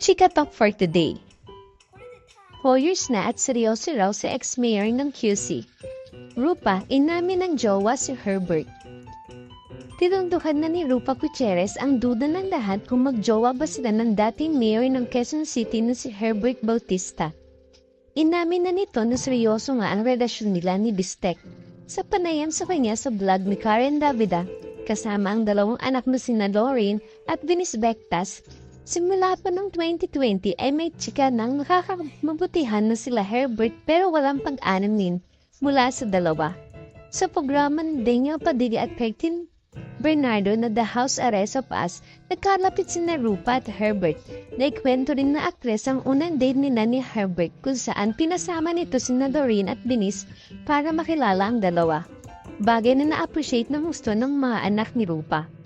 Chika Talk for today. Four years na at seryoso raw si ex-mayor ng QC. Rupa, inamin ng jowa si Herbert. Tinundukan na ni Rupa Gutierrez ang duda ng lahat kung magjowa ba sila ng dating mayor ng Quezon City na si Herbert Bautista. Inamin na nito na seryoso nga ang relasyon nila ni Bistek. Sa panayam sa kanya sa vlog ni Karen Davida, kasama ang dalawang anak na sina Lauren at Denise Bectas, simula pa noong 2020 ay may chika ng nakakamabutihan na sila Herbert pero walang pag-anamin mula sa dalawa. Sa programa ni Daniel Padilla at Curtin Bernardo na The House Arrest of Us, nagkalapit si Rupa at Herbert. Naikwento rin na aktres ang unang date nila ni Herbert kung saan pinasama nito si Doreen at Binis para makilala ang dalawa. Bagay na na-appreciate ng gusto ng mga anak ni Rupa.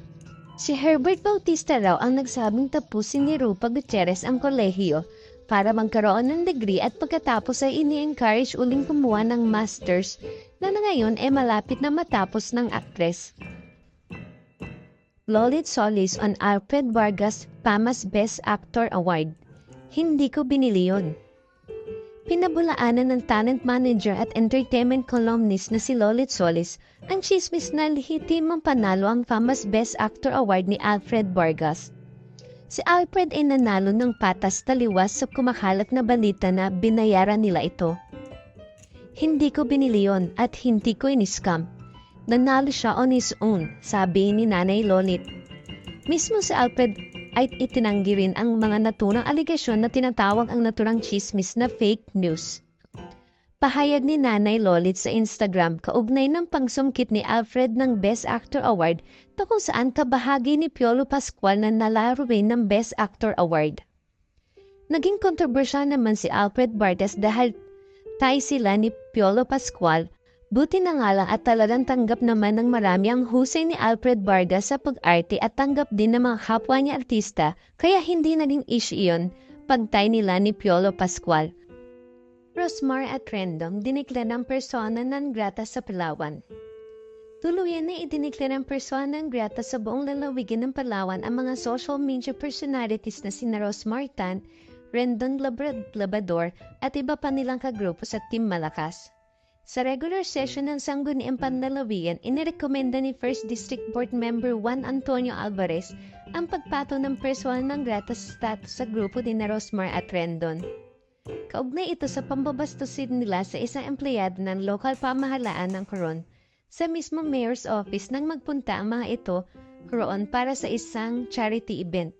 Si Herbert Bautista raw ang nagsabing tapusin ni Rupa Gutierrez ang kolehiyo para magkaroon ng degree at pagkatapos ay ini-encourage uling kumuha ng masters na na ngayon ay malapit na matapos ng aktres. Lolit Solis on Alfred Vargas Pamas Best Actor Award. Hindi ko binili yun. Pinabulaanan ng talent manager at entertainment columnist na si Lolit Solis ang chismis na lehitimong panalo ang Famas Best Actor Award ni Alfred Vargas. Si Alfred ay nanalo ng patas taliwas sa kumakalat na balita na binayaran nila ito. Hindi ko binili yon at hindi ko in-scam. Nanalo siya on his own, sabi ni Nanay Lolit. Mismo si Alfred ay itinanggi rin ang mga naturang aligasyon na tinatawag ang naturang chismis na fake news. Pahayag ni Nanay Lolit sa Instagram kaugnay ng pangsumkit ni Alfred ng Best Actor Award na kung saan kabahagi ni Piolo Pascual na nalaro rin ng Best Actor Award. Naging kontrobersyal naman si Alfred Bartes dahil tay sila ni Piolo Pascual Buti na nga lang at talagang tanggap naman ng marami ang husay ni Alfred Vargas sa pag-arte at tanggap din ng mga kapwa niya artista kaya hindi naging issue iyon pagtay nila ni Piolo Pascual. Rosmar at Rendong diniklar ng persona non grata sa Palawan. Tuluyan na idiniklar ng persona non grata sa buong lalawigan ng Palawan ang mga social media personalities na sina Rosmar Tan, Rendon Labrador at iba pa nilang kagrupo sa Team Malakas. Sa regular session ng Sangguniang Panlalawigan, inirekomenda ni 1st District Board Member Juan Antonio Alvarez ang pagpato ng personal ng gratis status sa grupo ni na Rosmar at Rendon. Kaugnay ito sa pambabastusin nila sa isang empleyado ng lokal pamahalaan ng Coron sa mismong mayor's office nang magpunta ang mga ito roon para sa isang charity event.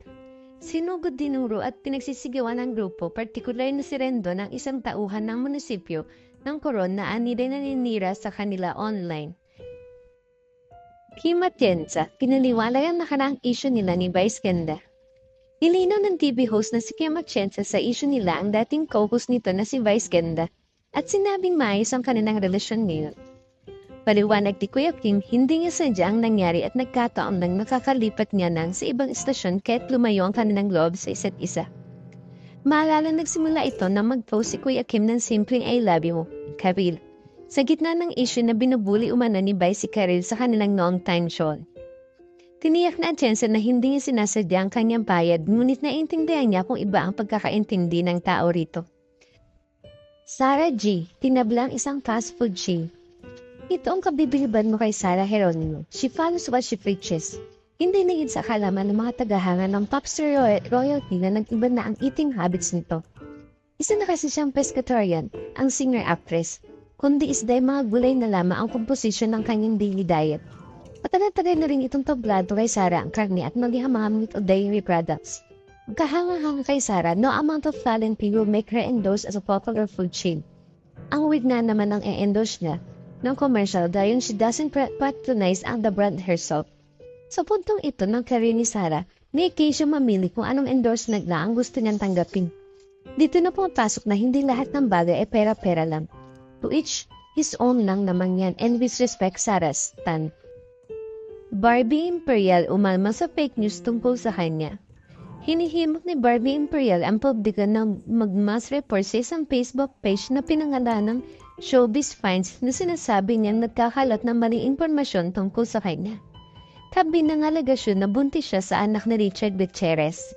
Sinugod dinuro at pinagsisigawan ng grupo, partikular na si Rendon ang isang tauhan ng munisipyo ng koron na ani rin naninira sa kanila online. Kim Atienza, pinaliwalay ang nakaraang issue nila ni Vice Ganda. Nilinaw ng TV host na si Kim Atienza sa issue nila ang dating co-host nito na si Vice Ganda at sinabing maayos ang kanilang relasyon ngayon. Paliwanag ni Kuya Kim, hindi niya sadyang nangyari at nagkataon lang nakakalipat niya nang sa ibang istasyon kahit lumayo ang kanilang loob sa isa't isa. Maalala nagsimula ito na mag-post si Kuya Kim ng simpleng I love you, Karil. Sa gitna ng issue na binubuli umano ni Bay si Karil sa kanilang noong time show. Tiniyak na Jensen na hindi niya sinasadya ang kanyang bayad ngunit naintindihan niya kung iba ang pagkakaintindi ng tao rito. Sarah G. Tinablang isang fast food chain. Ito ang kabibiliban mo kay Sarah Heronimo. She follows what she preaches. Hindi naging sa kalaman ng mga tagahanga ng popstar royalty na nag-iba na ang eating habits nito. Isa na kasi siyang pescatarian, ang singer-actress, kundi isday mga gulay na lamang ang komposisyon ng kanyang daily diet. Matagal-tagal na rin itong tablado kay Sarah ang karne at maging mga meat o dairy products. Magkahanga-hanga kay Sarah, no amount of talent will make her endorse as a popular food chain. Ang weird na naman ang e-endorse niya ng commercial dahil she doesn't patronize ang the brand herself. Sa puntong ito ng career ni Sarah, ni siya mamili kung anong endorsement na ang gusto niyang tanggapin. Dito na pumapasok na hindi lahat ng bagay ay pera-pera lang. To each, his own lang naman yan and with respect Sarah Stan. Barbie Imperial umalma sa fake news tungkol sa kanya. Hinihimok ni Barbie Imperial ang publika na magmas report sa isang Facebook page na pinangalan ng Showbiz Finds na sinasabi niyang nagkakalat ng maling impormasyon tungkol sa kanya. Tabi ng alegasyon na buntis siya sa anak ni Richard Gutierrez.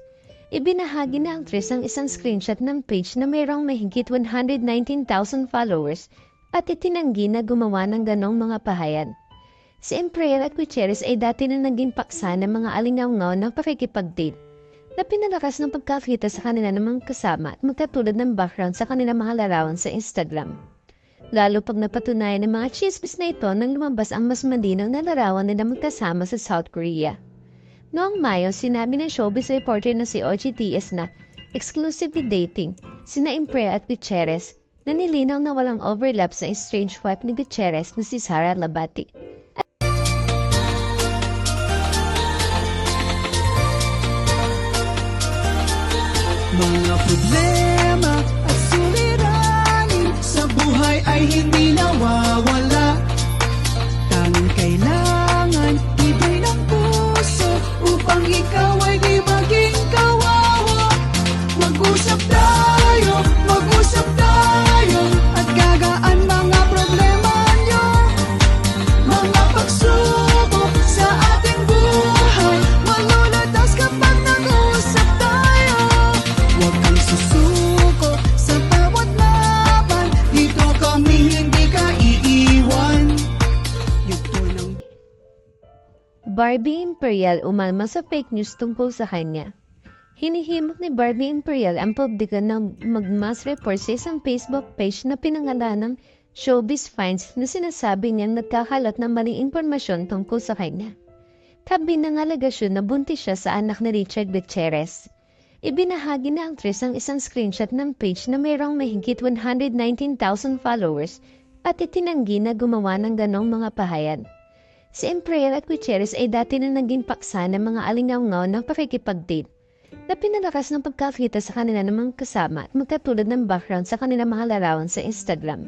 Ibinahagi na ang actress ang isang screenshot ng page na mayroong mahigit 119,000 followers at itinanggi na gumawa ng ganong mga pahayan. Si Emperor at Gutierrez ay dati na naging paksa ng mga alingaw ng pakikipag-date na pinalakas ng pagkakita sa kanila ng mga kasama at magkatulad ng background sa kanilang mga larawan sa Instagram. Lalo pag napatunayan ng mga chismis na ito nang lumabas ang mas malinaw na larawan nila magkasama sa South Korea. Noong Mayo, sinabi ng showbiz reporter na si OGTS na exclusively dating sina Imprea at Gutierrez na nilinaw na walang overlap sa estranged wife ni Gutierrez na si Sara Labati. Mga problema buhay ay hindi nawawala. Tanging kailangan ibay ng puso upang ikaw ay di maging kawawa. Mag-usap tayo, Barbie Imperial umalma sa fake news tungkol sa kanya. Hinihimok ni Barbie Imperial ang publiko na mag-mass report sa isang Facebook page na pinangalanan ng Showbiz Finds na sinasabi niyang nagkakalat ng maling impormasyon tungkol sa kanya. Tabi ng alegasyon na buntis siya sa anak ni Richard Gutierrez. Ibinahagi na actress ang isang screenshot ng page na mayroong mahigit 119,000 followers at itinanggi na gumawa ng ganong mga pahayan. Si Emperor at Gutierrez ay dati na naging paksa ng mga alingaw ng pakikipag-date na pinalakas ng pagkakita sa kanila ng mga kasama at magkatulad ng background sa kanilang mga larawan sa Instagram.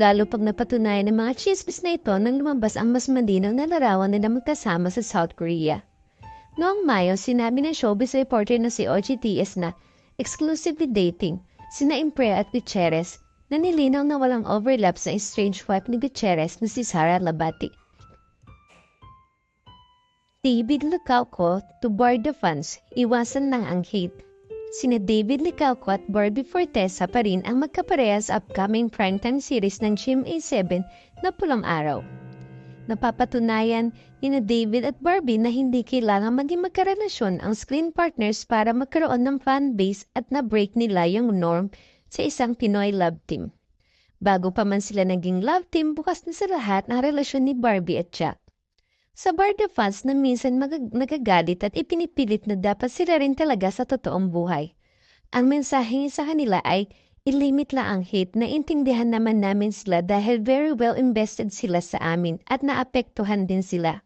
Lalo pag napatunayan ng mga chismis na ito nang lumabas ang mas malinaw na larawan nila magkasama sa South Korea. Noong Mayo, sinabi ng showbiz reporter na si OGTS na exclusively dating sina Imprea at Gutierrez na nilinaw na walang overlap sa estranged wife ni Gutierrez na si Sara Labati. David Licauco to board the fans, iwasan lang ang hate. Sina David Licauco at Barbie Fortesa pa rin ang magkaparehas upcoming primetime series ng GMA7 na Pulang Araw. Napapatunayan ni na David at Barbie na hindi kailangan maging magkarelasyon ang screen partners para magkaroon ng fan base at na-break nila yung norm sa isang Pinoy love team. Bago pa man sila naging love team, bukas na sa lahat ang relasyon ni Barbie at Jack. Sa Barda fans na minsan mag- nagagalit at ipinipilit na dapat sila rin talaga sa totoong buhay. Ang mensahe sa kanila ay ilimit lang ang hate na intindihan naman namin sila dahil very well invested sila sa amin at naapektuhan din sila.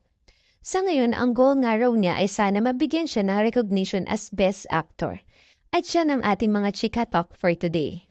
Sa ngayon, ang goal nga raw niya ay sana mabigyan siya ng recognition as Best Actor. At siya ng ating mga chika talk for today.